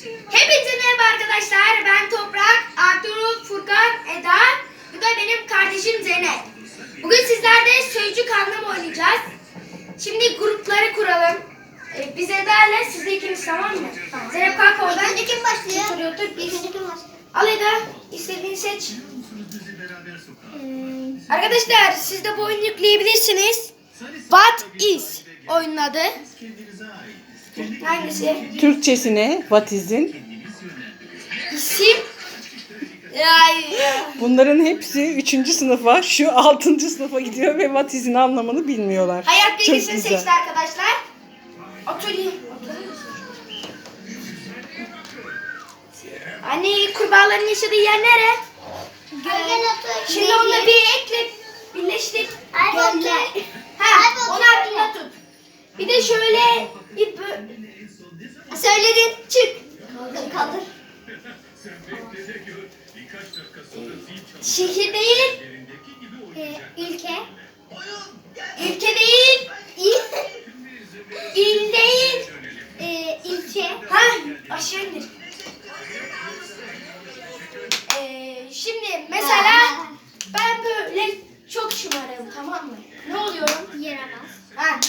Hepinize merhaba arkadaşlar. Ben Toprak, Ertuğrul, Furkan, Eda. Bu da benim kardeşim Zeynep. Bugün sizlerle sözcük anlam oynayacağız. Şimdi grupları kuralım. Ee, biz Eda ile siz de ikiniz tamam mı? Zeynep kalk oradan. İlk önce kim başlıyor? Otur otur. İlk önce kim başlıyor? Al Eda. istediğini seç. Arkadaşlar siz de bu oyunu yükleyebilirsiniz. What is oyunun adı? Hangisi? Türkçesine what is'in. İsim? Ay, Bunların hepsi 3. sınıfa, şu 6. sınıfa gidiyor ve what is'in anlamını bilmiyorlar. Hayat bilgisini seçti arkadaşlar. Oturayım. Anne kurbağaların yaşadığı yer nere? Gölgen otu. Şimdi onunla bir ekle birleştir. Göller. Ha, onu aklında tut. Bir de şöyle bir Söyledin çık. Kaldır kaldır. şehir değil, Ee, ülke. ülke değil, İl. il değil. Ee, ilçe. Ha, aşağı indir. Ee, şimdi mesela ben böyle çok şımarım tamam mı? Ne oluyorum? Yaramaz. Ha.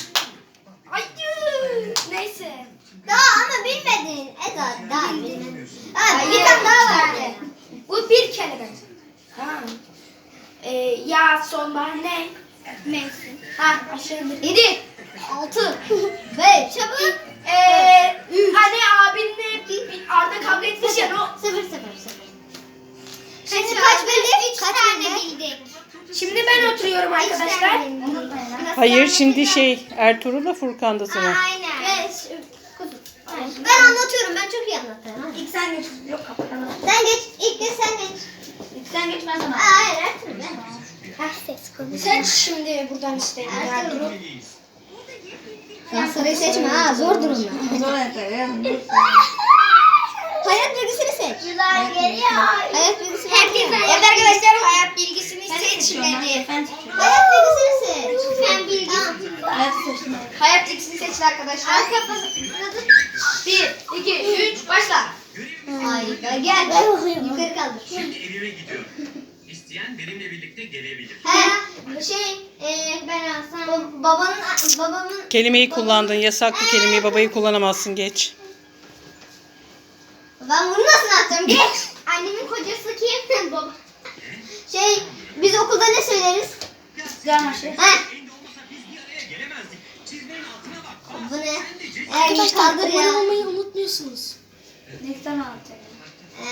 Ay, neyse. Daha ama bilmedin. Eda daha bilmedin. Ha, bir tane daha vardı. Bu bir kelime. Tamam. Ee, ya sonbahar ne? Mevsim. Ha aşağı indir. Yedi. Altı. Beş. Çabuk. Ee, hani abinle bir Arda kavga etmiş ya o. Sıfır sıfır sıfır. Şimdi kaç bildik? Üç tane bildik. Şimdi ben oturuyorum arkadaşlar. Hayır şimdi şey Ertuğrul'la Furkan'da sıra. Aynen. Beş. Ben anlatıyorum. Ben çok iyi anlatırım. İlk sen geç. Yok kapatalım. Sen geç. İlk de sen geç. İlk sen geç ben sana. Aa, hayır Ertuğrul ben. Konuş. Seç şimdi buradan istediğini Ertuğrul. Sen sarıyı seçme ha. Zor durumda. Hayat bilgisini seç. Yıllar geliyor. Hayat bilgisini Herkes Evet arkadaşlar hayat bilgisini seçmedi. Hayat bilgisini seç. Sen bilgisi. Seçti arkadaşlar. Arka Bir, iki, üç, başla. Ay gel. Ben okuyayım. Yukarı kaldır. Şimdi evime gidiyorum. İsteyen benimle birlikte gelebilir. He, şey, e, ben alsam babanın babamın Kelimeyi kullandın. Yasaklı kelimeyi babayı kullanamazsın geç. Ben bunu nasıl atacağım? Geç. Annemin kocası kim? Baba. Şey, biz okulda ne söyleriz? Gelmaşı. He, ne? Eğer kaldır ya. olmayı unutmuyorsunuz. Nektar altı. Ee,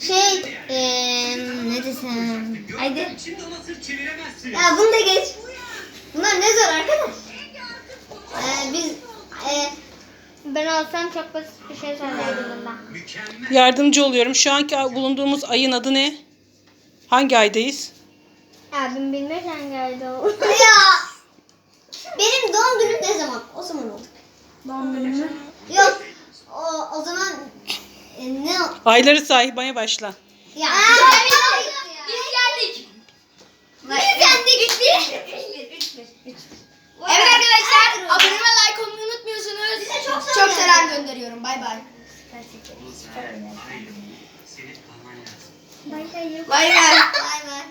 şey, e, ne desem? Haydi. Ya bunu da geç. Bunlar ne zor arkadaş. Ee, biz, e, ben olsam çok basit bir şey söylerdim bundan. Mükemmel. Yardımcı oluyorum. Şu anki bulunduğumuz ayın adı ne? Hangi aydayız? Abim bilmez hangi ayda olur. Bandırma. Yok. O, o zaman e, ne o- Ayları saymaya başla. Ya. biz geldik. Biz geldik. Biz geldik. Evet arkadaşlar abone ve like olmayı unutmuyorsunuz. Size çok selam, çok selam gönderiyorum. Bay bay. Senin. Bay bay. Bay bay. Bay bay.